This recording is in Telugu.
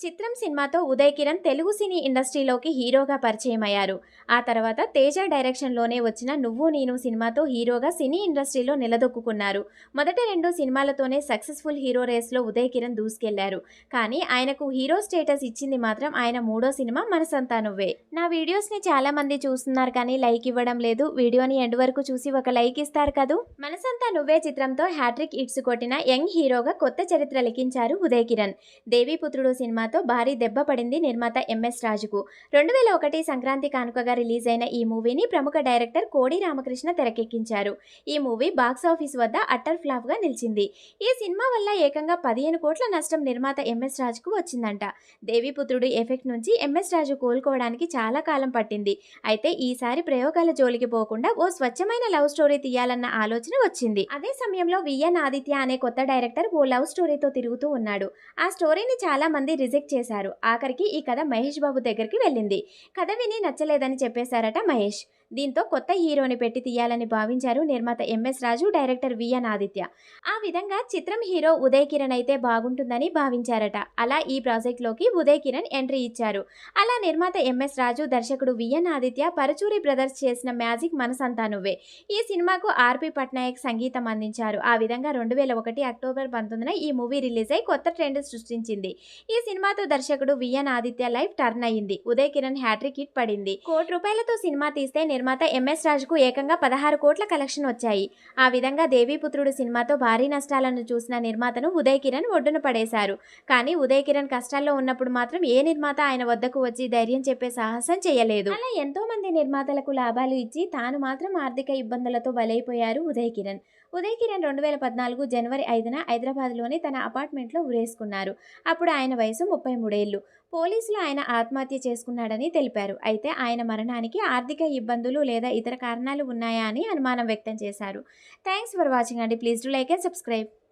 చిత్రం సినిమాతో ఉదయ్ కిరణ్ తెలుగు సినీ ఇండస్ట్రీలోకి హీరోగా పరిచయం అయ్యారు ఆ తర్వాత తేజ డైరెక్షన్లోనే వచ్చిన నువ్వు నేను సినిమాతో హీరోగా సినీ ఇండస్ట్రీలో నిలదొక్కున్నారు మొదటి రెండు సినిమాలతోనే సక్సెస్ఫుల్ హీరో రేస్లో ఉదయ్ కిరణ్ దూసుకెళ్ళారు. కానీ ఆయనకు హీరో స్టేటస్ ఇచ్చింది మాత్రం ఆయన మూడో సినిమా మనసంతా నువ్వే. నా వీడియోస్ని చాలా మంది చూస్తున్నారు కానీ లైక్ ఇవ్వడం లేదు. వీడియోని ఎండ్ వరకు చూసి ఒక లైక్ ఇస్తారు కదూ? మనసంతా నువ్వే చిత్రంతో హ్యాట్రిక్ ఇట్స్ కొట్టిన యంగ్ హీరోగా కొత్త చరిత్ర లిఖించారు ఉదయ్ కిరణ్. దేవీపుత్రుడు సినిమాతో భారీ దెబ్బ పడింది నిర్మాత ఎంఎస్ రాజుకు. రెండు వేల ఒకటి సంక్రాంతి కానుకగా రిలీజ్ అయిన ఈ మూవీని ప్రముఖ డైరెక్టర్ కోడి రామకృష్ణ తెరకెక్కించారు. ఈ మూవీ బాక్స్ ఆఫీస్ వద్ద అట్టర్ ఫ్లాప్గా నిలిచింది. ఈ సినిమా వల్ల ఏకంగా పదిహేను కోట్ల నష్టం నిర్మాత ఎంఎస్ రాజుకు వచ్చిందంట. దేవిపుత్రుడు ఎఫెక్ట్ నుంచి ఎంఎస్ రాజు కోలుకోవడానికి చాలా కాలం పట్టింది. అయితే ఈసారి ప్రయోగాల జోలికి పోకుండా ఓ స్వచ్ఛమైన లవ్ స్టోరీ తీయాలన్న ఆలోచన వచ్చింది. అదే సమయంలో విఎన్ ఆదిత్య అనే కొత్త డైరెక్టర్ ఓ లవ్ స్టోరీతో తిరుగుతూ ఉన్నాడు. ఆ స్టోరీని చాలా మంది రిజెక్ట్ చేశారు. ఆఖరికి ఈ కథ మహేష్ బాబు దగ్గరికి వెళ్ళింది. కథ విని నచ్చలేదని చెప్పేశారట మహేష్. దీంతో కొత్త హీరోని పెట్టి తీయాలని భావించారు నిర్మాత MS Raju director VN Aditya. ఆ విధంగా చిత్రం హీరో ఉదయ్ కిరణ్ అయితే బాగుంటుందని భావించారట. అలా ఈ ప్రాజెక్ట్లోకి ఉదయ్ కిరణ్ ఎంట్రీ ఇచ్చారు. అలా నిర్మాత ఎంఎస్ రాజు దర్శకుడు విఎన్ ఆదిత్య పరచూరి బ్రదర్స్ చేసిన మ్యాజిక్ మనసంతా నువ్వే. ఈ సినిమాకు ఆర్పి పట్నాయక్ సంగీతం అందించారు. ఆ విధంగా రెండు వేల ఒకటి అక్టోబర్ పంతొమ్మిదిన ఈ మూవీ రిలీజ్ అయి కొత్త ట్రెండ్ సృష్టించింది. ఈ సినిమాతో దర్శకుడు విఎన్ ఆదిత్య లైఫ్ టర్న్ అయింది. ఉదయ్ కిరణ్ హ్యాట్రిక్ హిట్ పడింది. కోటి రూపాయలతో సినిమా తీస్తే నిర్మాత ఎంఎస్ రాజుకు ఏకంగా పదహారు కోట్ల కలెక్షన్ వచ్చాయి. ఆ విధంగా దేవీపుత్రుడు సినిమాతో భారీ నష్టాలను చూసిన నిర్మాతను ఉదయ్ కిరణ్ ఒడ్డున పడేశారు. కానీ ఉదయ్ కిరణ్ కష్టాల్లో ఉన్నప్పుడు మాత్రం ఏ నిర్మాత ఆయన వద్దకు వచ్చి ధైర్యం చెప్పే సాహసం చేయలేదు. అలా ఎంతో మంది నిర్మాతలకు లాభాలు ఇచ్చి తాను మాత్రం ఆర్థిక ఇబ్బందులతో బలైపోయారు ఉదయ్ కిరణ్. ఉదయ్ కిరణ్ రెండు వేల పద్నాలుగు జనవరి ఐదున హైదరాబాద్లోని తన అపార్ట్మెంట్లో ఉరేసుకున్నారు. అప్పుడు ఆయన వయసు ముప్పై మూడేళ్ళు పోలీసులు ఆయన ఆత్మహత్య చేసుకున్నాడని తెలిపారు. అయితే ఆయన మరణానికి ఆర్థిక ఇబ్బందులు లేదా ఇతర కారణాలు ఉన్నాయా అని అనుమానం వ్యక్తం చేశారు. థ్యాంక్స్ ఫర్ వాచింగ్ అండి. Please do like and subscribe.